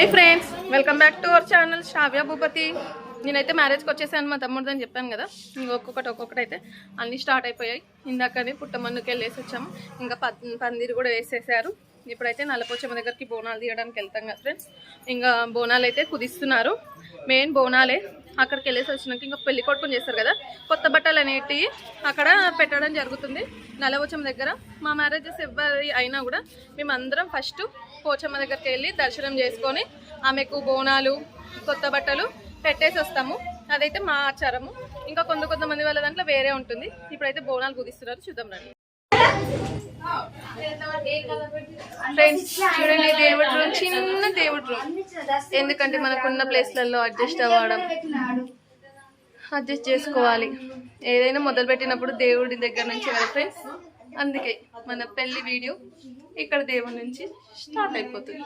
Hi friends welcome back to our channel Shravya Bhupathi నేనైతే మ్యారేజ్కి వచ్చేసాను మా తమ్ముడు అని చెప్పాను కదా. ఒక్కొక్కటి ఒక్కొక్కటి అయితే అన్నీ స్టార్ట్ అయిపోయాయి. ఇందాకనే పుట్టమన్నుకి వెళ్ళేసి వచ్చాము. ఇంకా పందిరి కూడా వేసేసారు. ఇప్పుడైతే నల్లపోచమ్మ దగ్గరికి బోనాలు తీయడానికి వెళ్తాం కదా ఫ్రెండ్స్ ఇంకా బోనాలు అయితే కుదిస్తున్నారు. మెయిన్ బోనాలే. అక్కడికి వెళ్ళేసి వచ్చినాక ఇంకా పెళ్ళి కొట్టుకుని చేస్తారు కదా. కొత్త బట్టలు అనేటివి అక్కడ పెట్టడం జరుగుతుంది. నల్లపోచమ్మ దగ్గర మా మ్యారేజెస్ ఎవరి అయినా కూడా మేమందరం ఫస్ట్ పోచమ్మ దగ్గరికి వెళ్ళి దర్శనం చేసుకొని ఆమెకు బోనాలు కొత్త బట్టలు పెట్టేసి వస్తాము. అదైతే మా ఆచారము. ఇంకా కొంత కొంతమంది వాళ్ళ దాంట్లో వేరే ఉంటుంది. ఇప్పుడైతే బోనాలు కుదిస్తున్నారు. చూద్దాం రండి. ఫ్రెండ్స్ చూడండి దేవుడి రూమ్ చిన్న దేవుడి రూమ్ ఎందుకంటే మనకున్న ప్లేస్లలో అడ్జస్ట్ అవ్వడం అడ్జస్ట్ చేసుకోవాలి. ఏదైనా మొదలు పెట్టినప్పుడు దేవుడి దగ్గర నుంచి ఫ్రెండ్స్ అందుకే మన పెళ్ళి వీడియో ఇక్కడ దేవుడి నుంచి స్టార్ట్ అయిపోతుంది.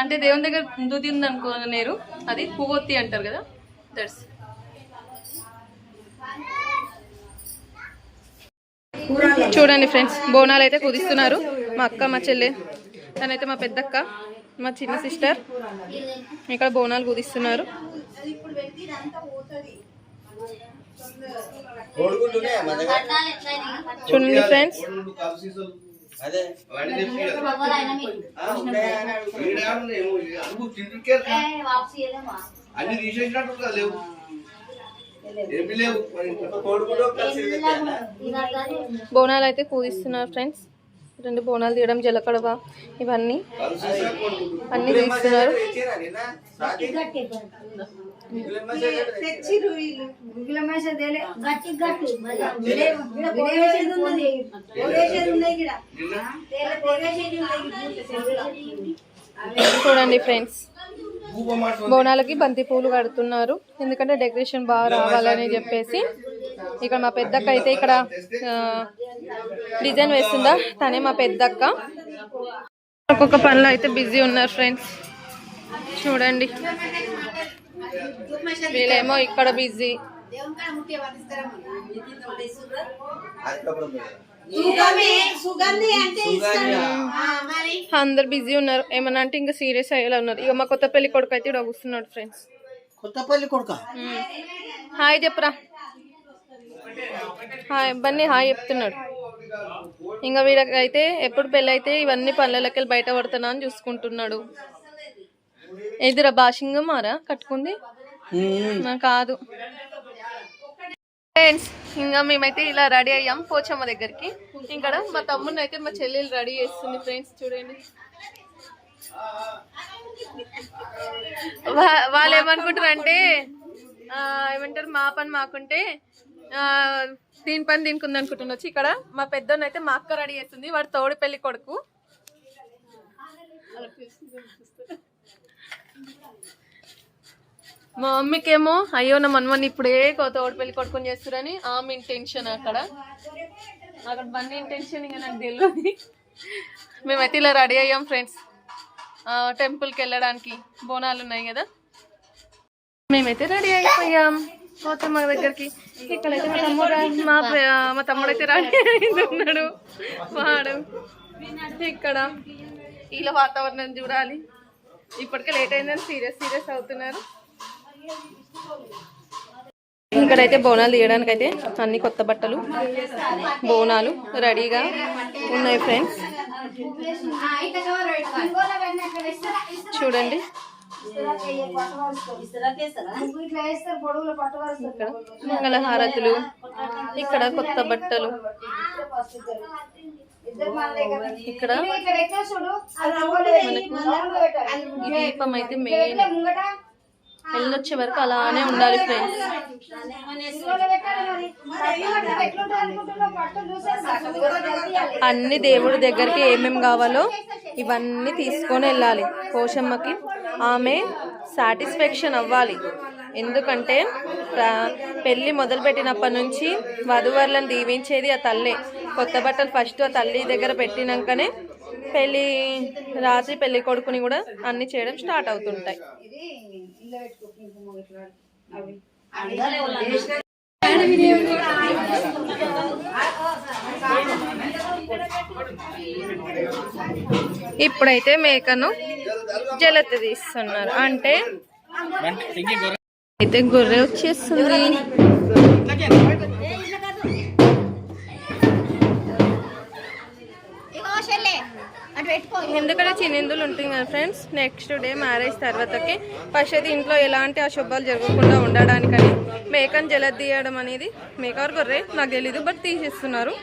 అంటే దేవుని దగ్గర దుది ఉంది అనుకోలేరు అది పువ్వొత్తి అంటారు కదా? దట్స్ చూడండి ఫ్రెండ్స్ బోనాలు అయితే కుదిస్తున్నారు. మా అక్క మా చెల్లె తనైతే మా పెద్దక్క మా చిన్న సిస్టర్ ఇక్కడ బోనాలు కుదిస్తున్నారు. చూడండి ఫ్రెండ్స్. అన్ని తీసేసినట్టు లేవు. బోనాలు అయితే పూజిస్తున్నారు ఫ్రెండ్స్. రెండు బోనాలు తీయడం జలకడవ ఇవన్నీ. అన్ని తీస్తున్నారు. చూడండి ఫ్రెండ్స్. బోనాలకి బంతి పూలు కడుతున్నారు. ఎందుకంటే డెకరేషన్ బాగా రావాలని చెప్పేసి. ఇక్కడ మా పెద్దక్క అయితే ఇక్కడ ఆ, డిజైన్ వేస్తుందా? తనే మా పెద్దక్క. ఒక్కొక్క పనిలో అయితే బిజీ ఉన్నారు ఫ్రెండ్స్. చూడండి. వీళ్ళేమో ఇక్కడ బిజీ అరకపురం దగ్గర. సుగంధి అంటే సుగంధి. అందరు బిజీ ఉన్నారు. ఏమన్నా అంటే ఇంకా సీరియస్ అయ్యేలా ఉన్నారు. ఇక మా కొత్త పెళ్ళి కొడుకు అయితే ఇక్కడ కూర్చున్నాడు ఫ్రెండ్స్ కొత్తపల్లి కొడుక? హాయ్ చెప్పరా. హాయ్ బన్నీ హాయ్ చెప్తున్నాడు. ఇంకా వీళ్ళకైతే ఎప్పుడు పెళ్ళి అయితే ఇవన్నీ పనులకి వెళ్ళి బయట పడుతున్నా అని చూసుకుంటున్నాడు. ఎదురా బాషింగ్ మారా? కట్టుకుంది? కాదు. ఫ్రెండ్స్ ఇంకా మేమైతే ఇలా రెడీ అయ్యాం పోచమ్మ దగ్గరికి. ఇక్కడ మా తమ్ముడిని అయితే మా చెల్లెలు రెడీ చేస్తుంది ఫ్రెండ్స్ చూడండి. వాళ్ళు ఏమనుకుంటారు అంటే ఏమంటారు మా పని మాకుంటే దీని పని దీనికి ఉంది ఇక్కడ మా పెద్దోని అయితే మా అక్క రెడీ చేస్తుంది వాడు తోడు పెళ్ళి కొడుకు. మా మమ్మీకేమో అయ్యో నా మనమని ఇప్పుడే కొ- తోడు పెళ్ళి కొట్టుకుని చేస్తారని ఆమె ఇంటెన్షన్ అక్కడ. అక్కడ బండి ఇంటెన్షన్ ఇంకా నాకు తెలియదు మేమైతే ఇలా రెడీ అయ్యాం ఫ్రెండ్స్. టెంపుల్కి వెళ్ళడానికి బోనాలు ఉన్నాయి కదా. మేమైతే రెడీ అయిపోయాం పోతాం మా దగ్గరికి. ఇక్కడైతే మా తమ్ముడు మా మా తమ్ముడు అయితే రెడీ ఉన్నాడు వాడు ఇక్కడ. ఇలా వాతావరణం చూడాలి. ఇప్పటికే లేట్ అయిందని సీరియస్ సీరియస్ అవుతున్నారు. ఇక్కడైతే బోనాలు తీయడానికి అయితే అన్ని కొత్త బట్టలు బోనాలు రెడీగా ఉన్నాయి ఫ్రెండ్స్ చూడండి. ఇక్కడ మంగళహారతులు ఇక్కడ కొత్త బట్టలు. ఇక్కడ దీపం అయితే మెయిన్ వెళ్ళొచ్చే వరకు అలానే ఉండాలి ఫ్రెండ్స్ అన్ని దేవుడి దగ్గరికి ఏమేమి కావాలో ఇవన్నీ తీసుకొని వెళ్ళాలి. కోశమ్మకి ఆమె సాటిస్ఫాక్షన్ అవ్వాలి. ఎందుకంటే పెళ్ళి మొదలుపెట్టినప్పటి నుంచి వధువరులను దీవించేది ఆ తల్లే. కొత్త బట్టలు ఫస్ట్ ఆ తల్లి దగ్గర పెట్టినాకనే పెళ్ళి రాత్రి పెళ్ళి కొడుకుని కూడా అన్ని చేయడం స్టార్ట్ అవుతుంటాయి. ఇప్పుడైతే మేకను జలత తీస్తున్నారు. అంటే అయితే గొర్రె వచ్చేస్తుంది. ఎందుకంటే చినిందులు ఉంటుంది కదా ఫ్రెండ్స్. నెక్స్ట్ డే మ్యారేజ్ తర్వాతకి ఫస్ట్ ఇంట్లో ఎలాంటి అశుభాలు జరగకుండా ఉండడానికని మేకను జల తీయడం అనేది మేకర్ గొర్రె నాకు తెలీదు బట్ తీసేస్తున్నారు.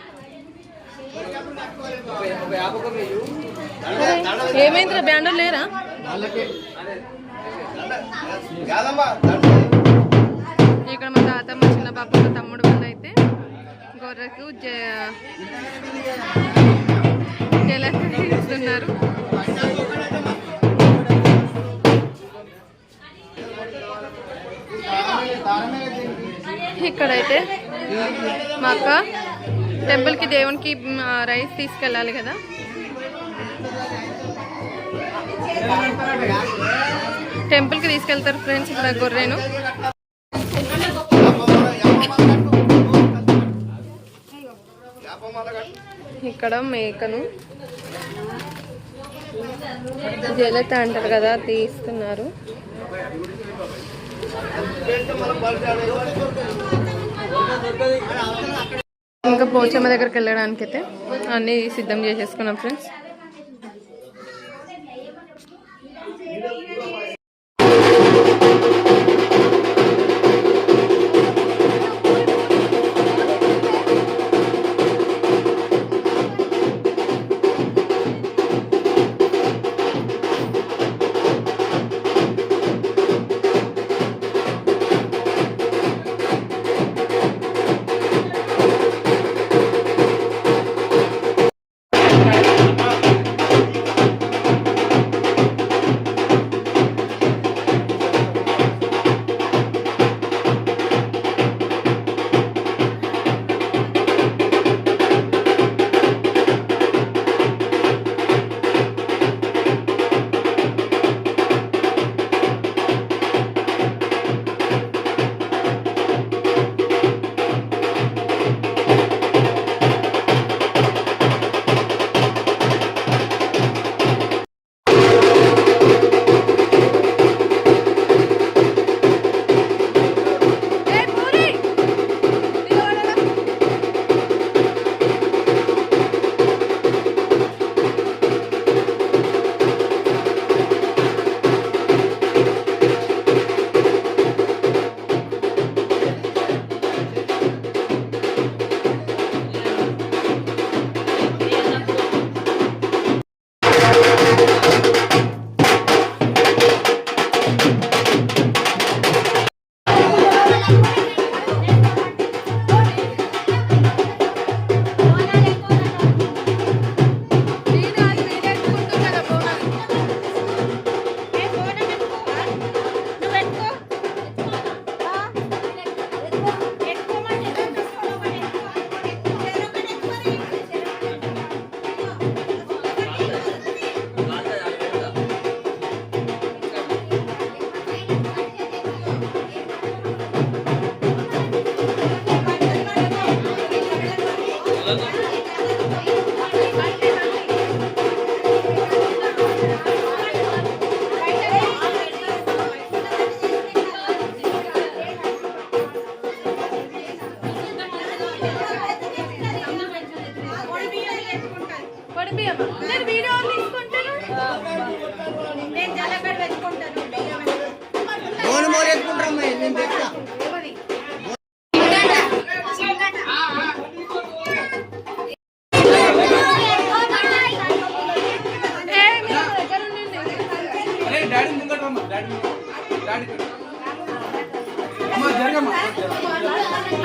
ఏమైంది బ్యాండర్ లేరా? ఇక్కడ మా తాతమ్మ చిన్న పాప మా తమ్ముడు వాళ్ళు అయితే గొర్రెకు జ- ఇస్తున్నారు ఇక్కడైతే మా అక్క టెంపుల్కి దేవునికి రైస్ తీసుకెళ్ళాలి కదా. టెంపుల్కి తీసుకెళ్తారు ఫ్రెండ్స్ ఇక్కడ గొర్రెను. ఇక్కడ మేకను జలత అంటారు కదా తీస్తున్నారు. ఇంకా పోచమ్మ దగ్గరికి వెళ్ళడానికి అయితే అన్నీ సిద్ధం చేసేసుకున్నాం ఫ్రెండ్స్.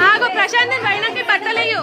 ఆగు ప్రశాంత్ బయనకి పట్టలేయు.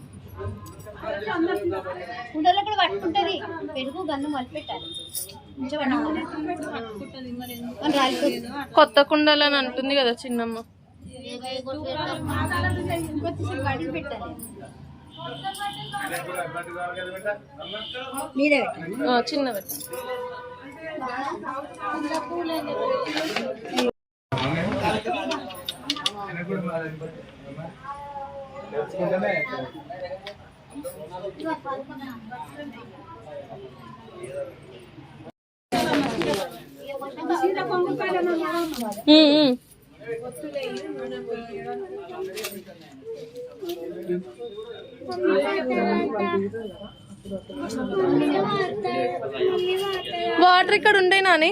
కుండలో కూడా పట్టుకుంటది. పెరుగు గంధం మలిపి కొత్త కుండలు అని అంటుంది కదా చిన్నమ్మ. చిన్న కడిగి పెట్టాలి వాటర్ ఇక్కడ ఉండే నాని.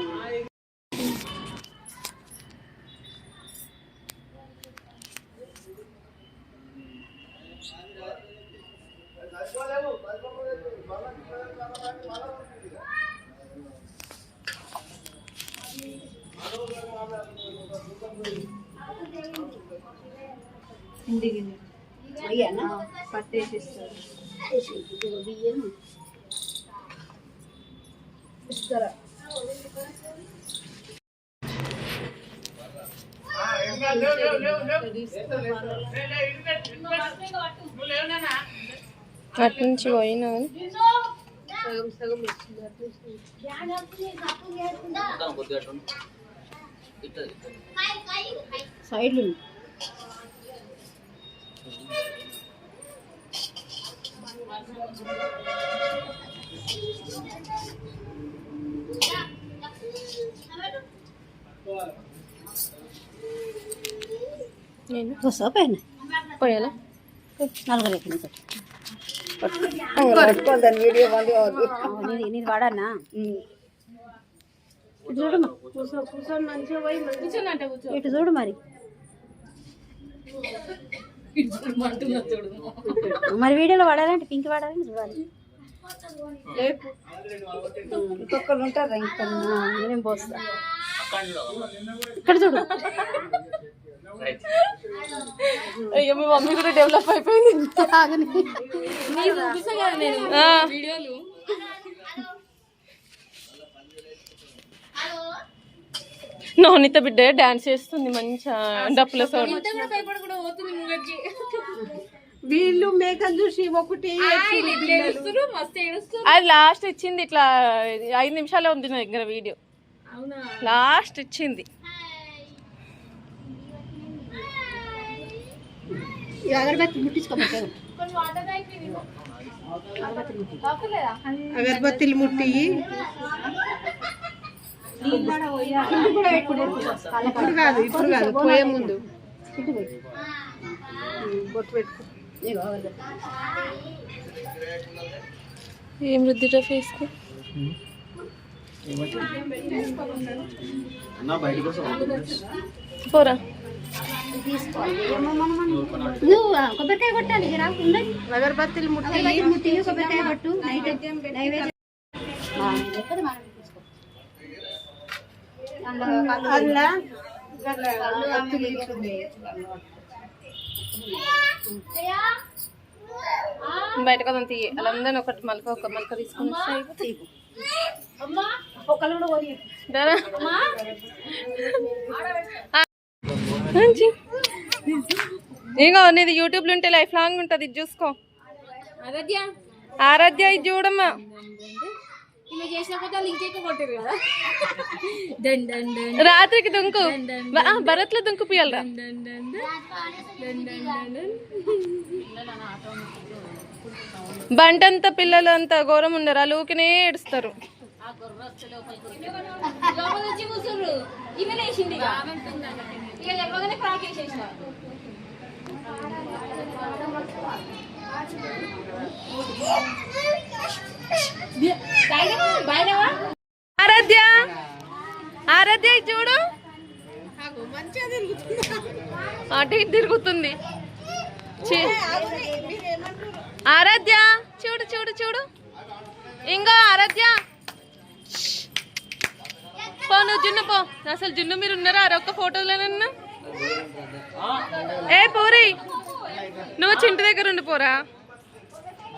అయ్యానా పట్టేసిస్తారు బియ్యం ఇస్తారా? అటు నుంచి పోయినా? సైడ్లు నేను వస్తా పైన పోయాలా నలుగురు ఎక్కడి నుంచి పట్టుకోద్దని వీడియో బంద్ కావద్దు నీది నీది వాడన్నా ఇటు చూడు ఇటు చూడు మరి. మరి వీడియోలో వాడాలంటే పింక్ వాడాలని చూడాలి. ఇంకొకరు ఉంటారు ఇంకా నేనేం పోస్తా. ఇక్కడ చూడు. అయ్యో మీ మమ్మీ కూడా డెవలప్ అయిపోయింది ఆగని. ఆ. నవనీత బిడ్డ డాన్స్ చేస్తుంది మంచిగా డప్పుల సౌండ్. వీళ్ళు మేకను చూసి ఒకటి అది లాస్ట్ ఇచ్చింది ఇట్లా ఐదు నిమిషాలే ఉంది నా దగ్గర వీడియో. లాస్ట్ ఇచ్చింది. అగరబత్తి ముట్టించుకోమంటారు అగరబత్తిలు ముట్టి. ఇప్పుడు కాదు ఇప్పుడు కాదు పోయే ముందు. బొట్టు పెట్టుకో. ఏం రుద్దిట ఫేస్కి అన్నా బయటకు వస్తావా? పోరా. కొబ్బరికాయ కొట్టాలి అగరబత్తిలు ముట్టి. అగరబత్తి ముట్టి కొబ్బరికాయ కొట్టు. నైట్ నైవేద్యం ఆ, నేను చెప్పేది మనం తీసుకో. అందులో కళ్ళు- కళ్ళు ఆమె బయట కదా తీయి వాళ్ళందరినీ ఒకటి మలక ఒక మలక తీసుకుని వస్తే. మంచి. ఇగో నీది యూట్యూబ్లో ఉంటే లైఫ్ లాంగ్ ఉంటది ఇది చూసుకో. ఆరాధ్య ఇది చూడమ్మా. రాత్రికి దుంకు. భరత్లో దుంకు పియాలరా బంటంతా పిల్లలు అంతా ఘోరం ఉండరు? ఆ లూకినే ఏడుస్తారు ఆరాధ్య. ఆరాధ్య చూడు. అటు ఇటు తిరుగుతుంది. ఆరాధ్య చూడు చూడు చూడు. ఇంకో ఆరాధ్య. పో నువ్వు జున్ను పో. అసలు జున్ను మీరు ఉన్నారా? ఒక్క ఫోటోలోనన్నా ఏ పోరి. నువ్వు చింటి దగ్గర ఉండిపోరా.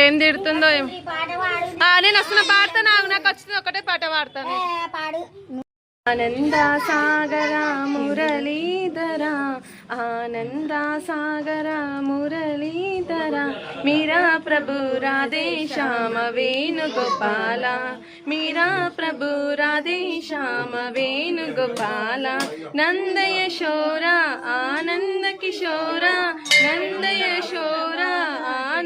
ఏం తిడుతుందో నేను వస్తున్న పాడతాను ఆగు, నాకు వచ్చింది ఒకటే పాట పాడతాను. పాడు ఆనంద సాగర మురళీధర ఆనంద సాగర మురళీధర మీరా ప్రభు రాధే శ్యామ వేణుగోపాల మీరా ప్రభు రాధే శ్యామ వేణుగోపాల నంద యశోర ఆనంద కిశోర నంద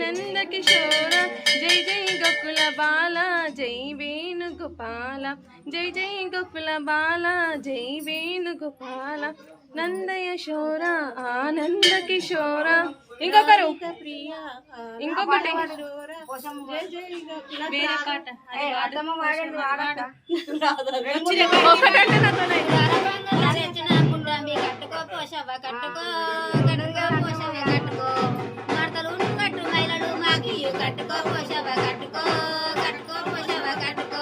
కిశోర జై జై గోకుల బాల జై వేణుగోపాల జై జై గోకుల బాల జై వేణుగోపాల నంద యశోర ఆనంద కిశోర ఇంకొకరు. ఇంకొకటి. వేరే పాట. ఒకటంటే కట్టుకో. కట్టుకో పోషవ కట్టుకో కట్టుకో పోషవ కట్టుకో.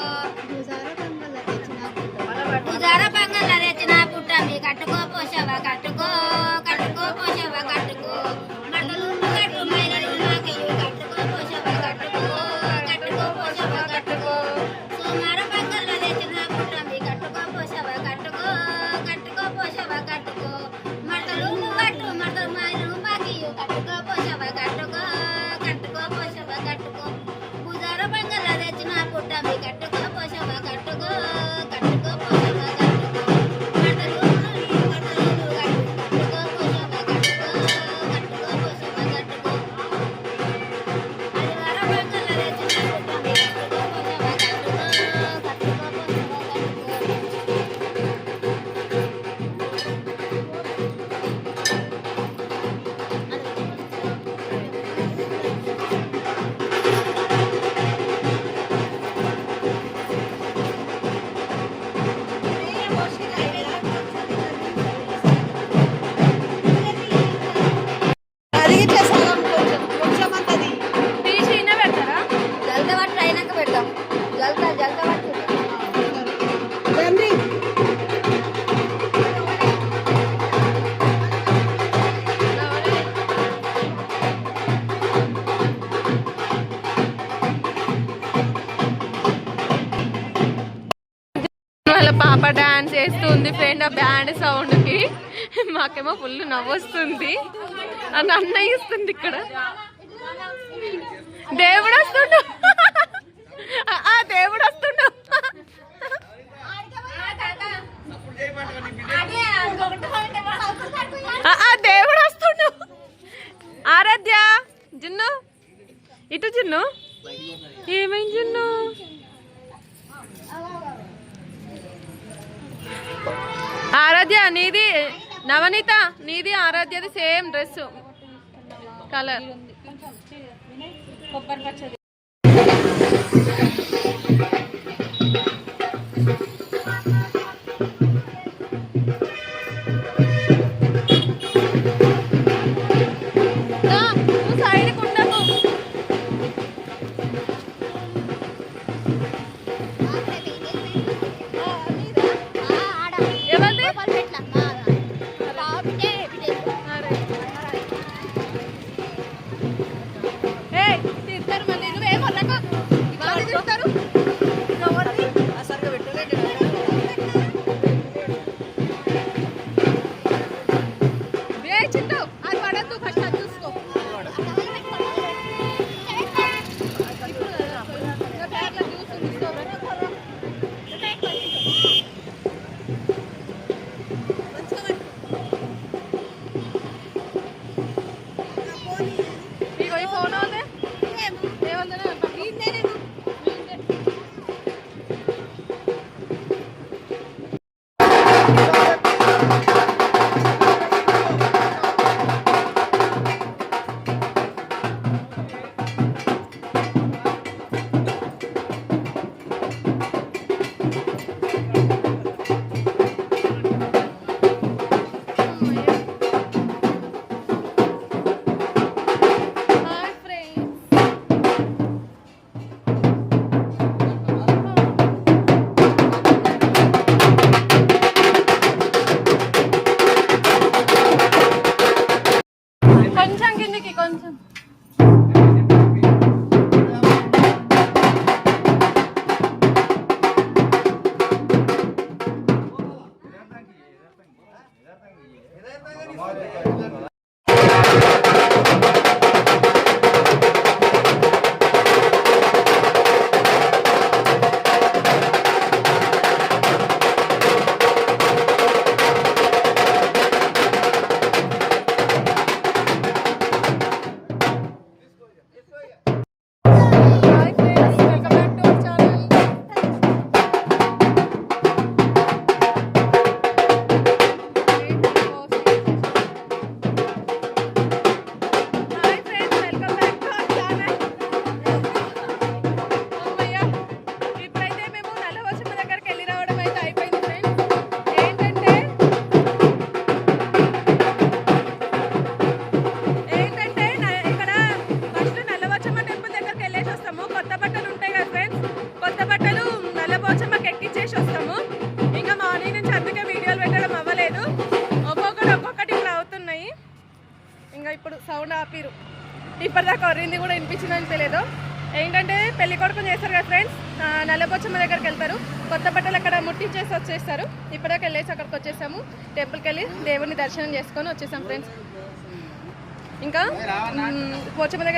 ఉదార పంగల రెచ్చిన పుట్ట. మీ కట్టుకో కట్టుకో కట్టుకో. వస్తుంది ఫ్రెండ్ ఆ బ్యాండ్ సౌండ్కి మాకేమో ఫుల్ నవ్వొస్తుంది. అని అన్నయ్య ఇస్తుంది ఇక్కడ. దేవుడు వస్తుండు. ఆ, దేవుడు వస్తుండు. ఆ, ఆ, దేవుడు వస్తుండు. ఆరాధ్య జున్ను. ఇటు జున్ను. ఏమైంది జున్ను? ఆరాధ్య నీది నవనీత నీది ఆరాధ్యది సేమ్ డ్రెస్ కలర్. కొబ్బరి పచ్చడి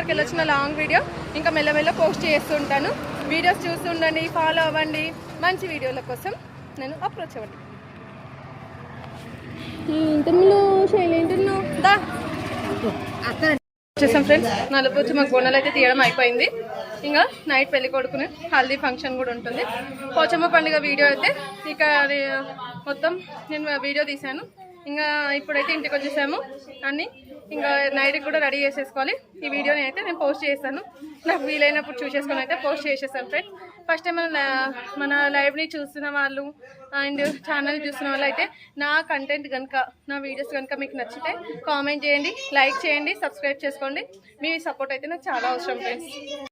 దగ్గరికి వెళ్ళొచ్చిన లాంగ్ వీడియో ఇంకా మెల్లమెల్ల పోస్ట్ చేస్తూ ఉంటాను వీడియోస్ చూస్తూ ఉండండి ఫాలో అవ్వండి. మంచి వీడియోల కోసం నేను అప్రోచ్ అవ్వండి. వచ్చేసాం ఫ్రెండ్స్ నలుపు మాకు బొన్నలు అయితే తీయడం అయిపోయింది. ఇంకా నైట్ పెళ్ళి కొడుకుని హల్దీ ఫంక్షన్ కూడా ఉంటుంది. పోచమ్మ పండుగ వీడియో అయితే ఇక మొత్తం నేను వీడియో తీశాను. ఇంకా ఇప్పుడైతే ఇంటికి వచ్చేసాము. అన్ని ఇంకా నైట్కి కూడా రెడీ చేసేసుకోవాలి. ఈ వీడియోని అయితే నేను పోస్ట్ చేస్తాను. నాకు వీలైనప్పుడు చూసేసుకొని అయితే పోస్ట్ చేసేసాను ఫ్రెండ్స్ ఫస్ట్ టైం మన మన లైవ్ని చూస్తున్న వాళ్ళు అండ్ ఛానల్ చూస్తున్న వాళ్ళు అయితే నా కంటెంట్ కనుక నా వీడియోస్ కనుక మీకు నచ్చితే కామెంట్ చేయండి లైక్ చేయండి సబ్స్క్రైబ్ చేసుకోండి. మీ సపోర్ట్ అయితే నాకు చాలా అవసరం ఫ్రెండ్స్